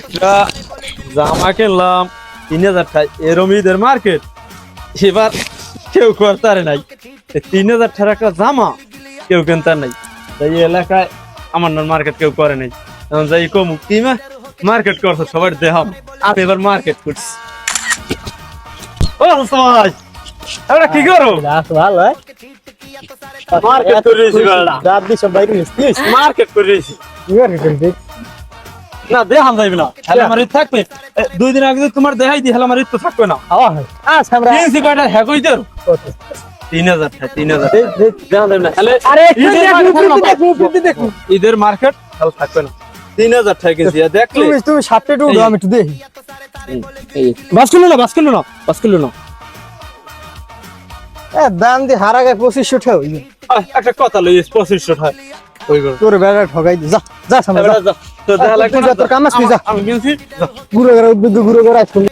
একটা জামা কিনলাম তিন হাজার টাকা এরম ঈদের মার্কেট। এবার কেউ করতে পারে নাই তিন হাজার টাকার একটা জামা কেউ কিনতে নাই। তাই এই এলাকায় আমার নাম মার্কেট কেউ করে নাই। এখন যাই কমু। কি মার্কেট করছ সবার দেহাম আমি এবার মার্কেট করছি। ও সমাজ আমরা কি করো? ভালো মার্কেট করে দিয়েছি মার্কেট করে দিয়েছি? না যাইবে না। থাকবে। দুই দিন আগে তোমার দেখাই দি তো থাকবে না। হয়। আমরা কয়টা হ্যাঁ কই টাকা ঈদের মার্কেট তাহলে থাকবে না। তিন হাজার টাকা দেখলে তুমি সাতটা একটু আমি একটু দেখি। বাস কিলো না বাস কিলো না। বাস কিলো না। এ দাম দিয়ে হারা গায়ে পঁচিশশো ঠেও আহ, একটা কথা লই পঁচিশশো টাকা। তোর বেড়া ঠকাই দি যা যা সামনে যা। তোর দেখা লাগবে না তোর কাম তুই যা। আমি। ঘুরে ঘুরে উদ্বুদ্ধ ঘুরে ঘুরে আসুন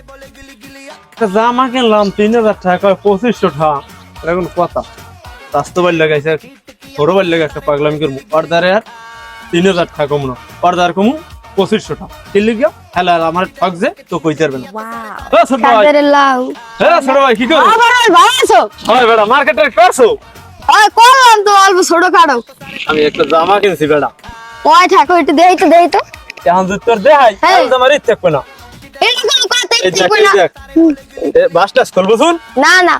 একটা জামা কিনলাম তিন হাজার টাকা পঁচিশশো টাকা। এটা কোন কথা। স্বাস্থ্য বাড়ি লাগাইছে আর ছোট বাড়ি লাগে একটা পাগলামি করব। পর্দারে আর তিন হাজার টাকা কমু না। পর্দার কমু পঁচিশশো টাকা। কিনলি গিয়া হ্যালো আমার ঠক যে তো কইতে পারবে না। ও ছোট ভাই। হ্যাঁ ছোট ভাই কি করো? হয় বেড়া মার্কেটে করছ? ওই করলাম তো অল্প ছোট খাটো আমি একটা জামা কিনছি বেড়া। ওই থাকো একটু দেই তো দেই তো এখন যদি তোর হ্যাঁ। ইচ্ছে থাকবে না। বাসটা খুলবো শুন? না না।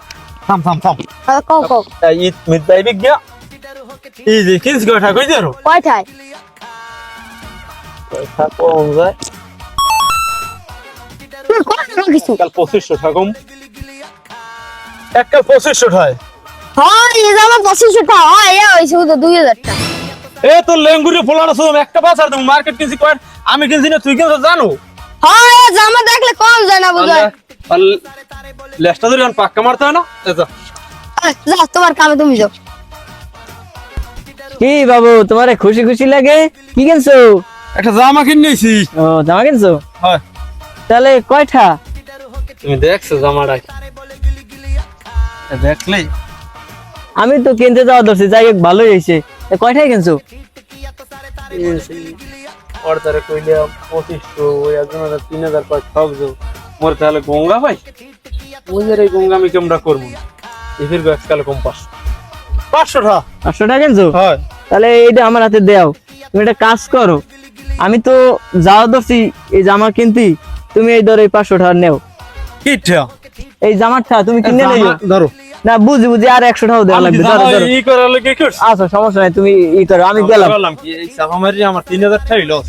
থাম থাম থাম। আহ, কও কও। এই ঈদ মিদ যাইবি গিয়া। এই যে কিনছি কয়টায় পয়সা কম যায়। কাল পঁচিশশো টাকা কম এককাল পঁচিশশো টাকা হয় এই জামা পঁচিশশো টাকা। হয় হয়েছে তো দুই হাজার টাকা। এ তোর লেঙ্গুরি ফোলানো শুধু একটা তুমি মার্কেট কিনছি কয়েন আমি কিনছি না তুই কিনছো জানো? হয় জামা দেখলে কম যায় না বুঝো লেসটা ধরে পাক্কা মারতে হয় না? এই যা। যা তোমার কামে তুমি যাও। কি বাবু তোমার খুশি খুশি লাগে? কি কিনছো? একটা জামা কিনেছি ও জামা কিনছো? হয়। তাহলে কয়টা? তুমি দেখছ জামাটা। দেখলেই। আমি তো কিনতে যাওয়া ধরছি যাই হোক ভালোই হয়েছে। তা কয়টাই কিনছো? অর্ডারে কইলে পঁচিশশো ওই একজন তিন হাজার পাঁচ সবজো মোর তাহলে গঙ্গা ভাই? ওদের এই গঙ্গা আমি কেমরা করব? না এফির এককালে কম পাঁচশো। পাঁচশো টাকা পাঁচশো টাকা কিনছো? হয়। তাহলে এইটা আমার হাতে দেও। তুমি একটা কাজ করো। আমি তো যাওয়া ধরছি এই জামা কিনতি তুমি এই ধরো এই পাঁচশো টাকা নেও। কিটা এই জামাটা তুমি কিনে নিও ধরো। না বুঝি বুঝি আর 100 টাকা দেওয়া লাগবে। ধরো ধরো। ই করার লাগে কি করছ? আচ্ছা সমস্যা নাই তুমি ই করো আমি গেলাম। বললাম কি এই সাফা মারি আমার তিন হাজার Thank লস